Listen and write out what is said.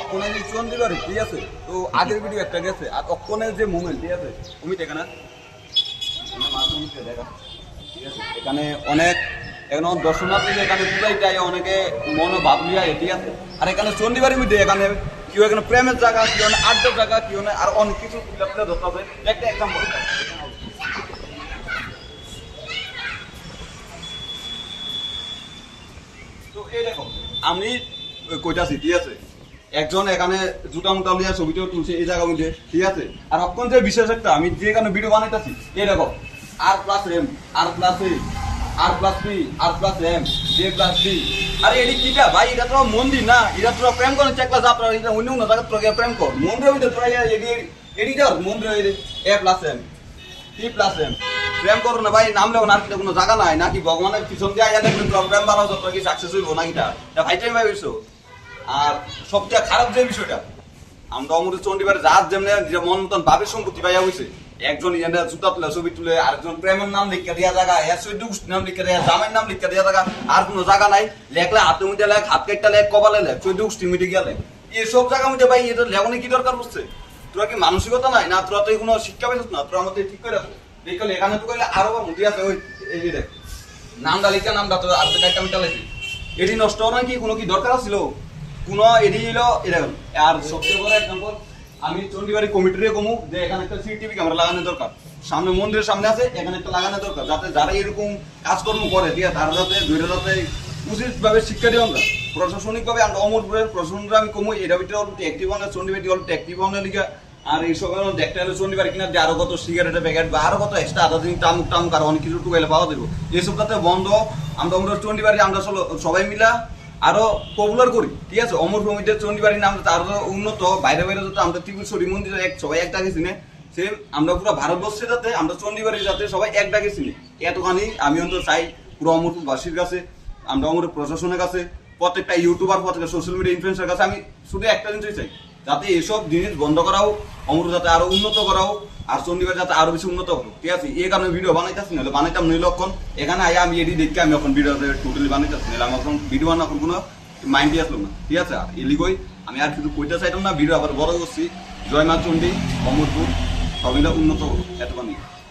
অক্ষণে যে চন্ডীগড়ে ঠিক আছে? তো আগের ভিডিও একটা গেছে, আর অক্ষণের যে মুভমেন্ট ঠিক আছে? না এখানে দেখা? এখানে অনেক, এখন দর্শনার্থী এখানে পূজাই যায়, অনেকে মনে ভাব লিয়া ঠিক আছে? আর এখানে চন্ডীবাড়ির মধ্যে এখানে কেউ এখানে প্রেমের জায়গা, কেউ না আড্ডার জায়গা, কেউ না আর অনেক কিছু ধরতে হবে। একটা এক্সাম্পল তো এই দেখো, আমি কইতাছি, ঠিক আছে? একজন এখানে জুতা মুটা লিয়া ছবিটাও তুলছে, এই জায়গা মধ্যে, ঠিক আছে? আর অক্ষণ যে বিশেষ একটা, আমি যে এখানে ভিডিও বানাইতাছি, এই দেখো R plus M R plus A R plus P R plus M J plus D আরে, এটি কিটা ভাই, এটা তো মন্দির না, এটা তোরা প্রেম করেন চেক ক্লাস আপনারা এটা অন্য অন্য জায়গা তোরা প্রেম কর। মন্দিরের মধ্যে তোরা এডি এডি যাও মন্দিরে A plus M T plus M প্রেম করো না ভাই, নাম লেও না, আর কি কোনো জায়গা নাই, নাকি ভগবানের পিছন দিয়ে আইয়া দেখবেন তোরা প্রেম বানাও তোরা কি সাকসেস হইব নাকি এটা? ভাই টাইম ভাবিছো? আর সবচেয়ে খারাপ যে বিষয়টা, আমরা অমর চন্ডিবারে যার যেমনি নিজের মন মতন ভাবে সম্পত্তি পাইয়া হয়েছে একজন ইয়ানে জুতা তুলে, ছবি তুলে, আরেকজন প্রেমের নাম লিখে দেওয়া জায়গা গোষ্ঠীর নাম লিখে দেওয়া জামাইয়ের নাম লিখে দেওয়া জায়গা, আর কোনো জায়গা নাই। লেখলে হাতে মুঠে লেখ, হাত কেটটা লেখ, কপালে লেখ চৈদ্দ গোষ্ঠী মিটে গিয়া লেখ। এসব জায়গা মধ্যে ভাই, এটা লেখনে কি দরকার বুঝছে তোরা কি মানসিকতা নাই? না, তোরা তো কোনো শিক্ষা পাইছিস না, তোরা আমাদের ঠিক করে রাখো দেখলে এখানে তো কইলে আরও বা মুঠি আছে, ওই, এই দেখ। নামটা লিখে, নামটা তো আর একটা মিটা লেখি এটি নষ্ট হওয়ার কি কোনো কি দরকার ছিল কোনো এটি হলো। এরকম আর সবচেয়ে বড় এক্সাম্পল আমি চন্ডিবাড়ি কমিটিরে কমু, যে এখানে একটা সিটিভি ক্যামেরা লাগানো দরকার। সামনে মন্দিরের সামনে আছে, এখানে একটা লাগানো দরকার, যাতে যারা এরকম কাজকর্ম করে, ঠিক আছে, তারা যাতে ধরে যাতে উচিত ভাবে শিক্ষা দিয়ে আমরা। প্রশাসনিক ভাবে আমরা অমরপুরের প্রশাসনরা আমি কমু, এটা ভিতরে অল্প অ্যাক্টিভ হন চন্ডিবাড়ি অল্প অ্যাক্টিভ হন লিখা। আর এইসব দেখতে হলে চন্ডিবাড়ি কিনা আরও কত সিগারেটের প্যাকেট বা আরও কত এক্সট্রা আধা দিন টামুক টামুক আর অনেক কিছু টুকাইলে পাওয়া যাবে। এসব যাতে বন্ধ, আমরা আমরা চন্ডিবাড়ি আমরা সবাই মিলা আরও পপুলার করি, ঠিক আছে? অমর ভূমিতে চণ্ডীবাড়ি নাম আরও উন্নত, বাইরে বাইরে যাতে আমরা ত্রিপুরেশ্বরী মন্দির এক, সবাই এক ডাকে চিনে, সে আমরা পুরো ভারতবর্ষে যাতে, আমরা চণ্ডীবাড়ি যাতে সবাই এক ডাকে চিনি। এতখানি আমি অন্তত চাই পুরো অমরপুরবাসীর কাছে, আমরা অমর প্রশাসনের কাছে, প্রত্যেকটা ইউটিউবার প্রত্যেকটা সোশ্যাল মিডিয়া ইনফ্লুয়েন্সের কাছে, আমি শুধু একটা জিনিসই চাই যাতে এসব জিনিস বন্ধ করাও অমর যাতে আরও উন্নত করাও, আর চন্ডীগড় যাতে আরও বেশি উন্নত হোক। ঠিক আছে? এই কারণে ভিডিও বানাইতেছি, নাহলে বানাইতাম নীলক্ষণ এখানে আয় আমি এডি দেখি আমি এখন ভিডিও টোটালি বানাইতেছি, নাহলে আমার এখন ভিডিও বানা এখন কোনো মাইন্ডই আসলো না। ঠিক আছে? আর এলিগই আমি আর কিছু কইতে চাইতাম না ভিডিও আবার বড় করছি। জয় মা চণ্ডী অমরপুর সবাই উন্নত হোক, এতখানি।